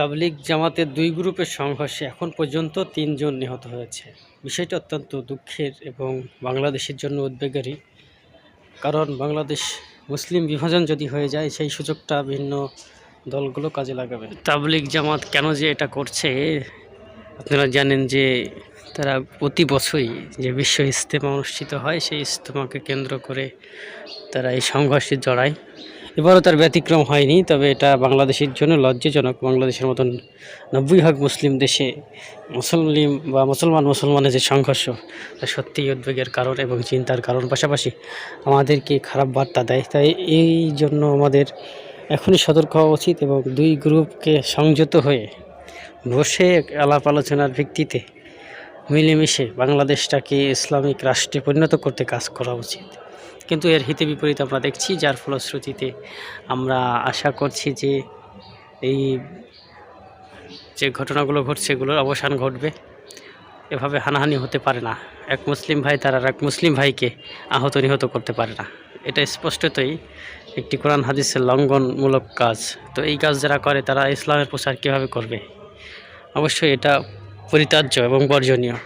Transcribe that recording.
তাবলিগ জামাতের দুই গ্রুপের সংঘর্ষে এখন পর্যন্ত তিনজন নিহত হয়েছে। বিষয়টি অত্যন্ত দুঃখের এবং বাংলাদেশের জন্য উদ্বেগেরই। কারণ বাংলাদেশ মুসলিম বিভাজন যদি হয়ে যায়, সেই সুযোগটা ভিন্ন দলগুলো কাজে লাগাবে। তাবলিগ জামাত কেন যে এটা করছে, আপনারা জানেন যে তারা প্রতি বছরই যে বিশ্ব ইজতেমা অনুষ্ঠিত হয়, সেই ইজতেমাকে কেন্দ্র করে তারা এই সংঘর্ষে জড়ায়। এবারও তার ব্যতিক্রম হয়নি, তবে এটা বাংলাদেশের জন্য লজ্জাজনক। বাংলাদেশের মতন নব্বই ভাগ মুসলিম দেশে মুসলিম বা মুসলমান মুসলমানের যে সংঘর্ষ, তা সত্যিই উদ্বেগের কারণ এবং চিন্তার কারণ। পাশাপাশি আমাদেরকে খারাপ বার্তা দেয়। তাই এই জন্য আমাদের এখনই সতর্ক হওয়া উচিত এবং দুই গ্রুপকে সংযত হয়ে বসে আলাপ আলোচনার ভিত্তিতে মিলেমিশে বাংলাদেশটাকে ইসলামিক রাষ্ট্রে পরিণত করতে কাজ করা উচিত। কিন্তু এর হিতে বিপরীত আমরা দেখছি, যার ফলশ্রুতিতে আমরা আশা করছি যে এই যে ঘটনাগুলো ঘটছে, এগুলোর অবসান ঘটবে। এভাবে হানাহানি হতে পারে না। এক মুসলিম ভাই তার এক মুসলিম ভাইকে আহত নিহত করতে পারে না। এটা স্পষ্টতই একটি কোরআন হাদিসের লঙ্ঘনমূলক কাজ। তো এই কাজ যারা করে, তারা ইসলামের প্রচার কীভাবে করবে? অবশ্যই এটা পরিতার্য এবং বর্জনীয়।